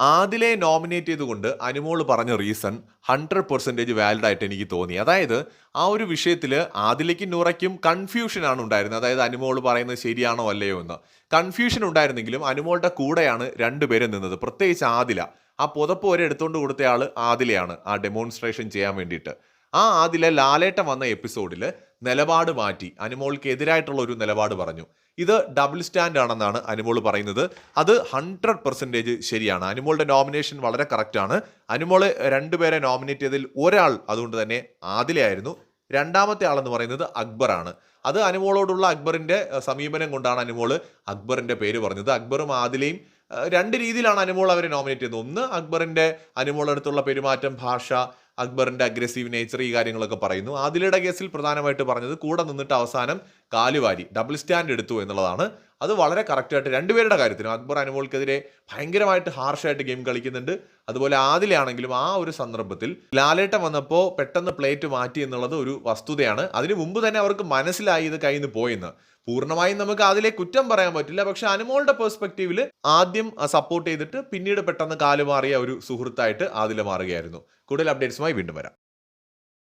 ആദിലെ nominate ചെയ്തുകൊണ്ട് അനുമോൾ പറഞ്ഞ reason hundred percentage valid ആയിട്ട് എനിക്ക് തോന്നി. അതായത് ആ ഒരു വിഷയത്തിൽ ആദിലേക്കും നൂറയ്ക്കും കൺഫ്യൂഷനാണ് ഉണ്ടായിരുന്നത്. അതായത് അനുമോൾ പറയുന്നത് ശരിയാണോ അല്ലയോ എന്ന്. കൺഫ്യൂഷൻ ഉണ്ടായിരുന്നെങ്കിലും അനുമോളുടെ കൂടെയാണ് രണ്ടുപേരും നിന്നത്. പ്രത്യേകിച്ച് ആദില. ആ പുതപ്പ് വരെ എടുത്തുകൊണ്ട് കൊടുത്തയാൾ ആദിലയാണ് ആ ഡെമോൺസ്ട്രേഷൻ ചെയ്യാൻ വേണ്ടിയിട്ട്. ആ ആദില ലാലേട്ടം വന്ന എപ്പിസോഡിൽ നിലപാട് മാറ്റി. അനുമോൾക്ക് എതിരായിട്ടുള്ള ഒരു നിലപാട് പറഞ്ഞു. ഇത് ഡബിൾ സ്റ്റാൻഡ് ആണെന്നാണ് അനുമോൾ പറയുന്നത്. അത് ഹൺഡ്രഡ് പെർസെന്റേജ് ശരിയാണ്. അനുമോളുടെ നോമിനേഷൻ വളരെ കറക്റ്റാണ് അനുമോൾ രണ്ടുപേരെ നോമിനേറ്റ് ചെയ്തതിൽ ഒരാൾ അതുകൊണ്ട് തന്നെ ആദിലയായിരുന്നു. രണ്ടാമത്തെ ആളെന്ന് പറയുന്നത് അക്ബറാണ് അത് അനുമോളോടുള്ള അക്ബറിന്റെ സമീപനം കൊണ്ടാണ് അനുമോൾ അക്ബറിന്റെ പേര് പറഞ്ഞത്. അക്ബറും ആദിലയും രണ്ട് രീതിയിലാണ് അനുമോൾ അവരെ നോമിനേറ്റ് ചെയ്യുന്നത് ഒന്ന് അക്ബറിന്റെ അനുമോളടുത്തുള്ള പെരുമാറ്റം ഭാഷ അക്ബറിന്റെ അഗ്രസീവ് നേച്ചർ ഈ കാര്യങ്ങളൊക്കെ പറയുന്നു. ആദിലയുടെ കേസിൽ പ്രധാനമായിട്ട് പറഞ്ഞത് കൂടെ നിന്നിട്ട് അവസാനം കാലുവാരി ഡബിൾ സ്റ്റാൻഡ് എടുത്തു എന്നുള്ളതാണ്. അത് വളരെ കറക്റ്റായിട്ട് രണ്ടുപേരുടെ കാര്യത്തിലും അക്ബർ അനുമോൾക്കെതിരെ ഭയങ്കരമായിട്ട് ഹാർഷായിട്ട് ഗെയിം കളിക്കുന്നുണ്ട്. അതുപോലെ ആദിലാണെങ്കിലും ആ ഒരു സന്ദർഭത്തിൽ ലാലേട്ടം വന്നപ്പോൾ പെട്ടെന്ന് പ്ലേറ്റ് മാറ്റി എന്നുള്ളത് ഒരു വസ്തുതയാണ്. അതിനു മുമ്പ് തന്നെ അവർക്ക് മനസ്സിലായി ഇത് കയ്യിൽ നിന്ന് പോയെന്ന്. പൂർണമായും നമുക്ക് അതിലെ കുറ്റം പറയാൻ പറ്റില്ല. പക്ഷെ അനുമോളുടെ പെർസ്പെക്റ്റീവിൽ ആദ്യം സപ്പോർട്ട് ചെയ്തിട്ട് പിന്നീട് പെട്ടെന്ന് കാലുമാറിയ ഒരു സുഹൃത്തായിട്ട് ആദില മാറുകയായിരുന്നു. കൂടുതൽ അപ്ഡേറ്റ്സുമായി വീണ്ടും വരാം.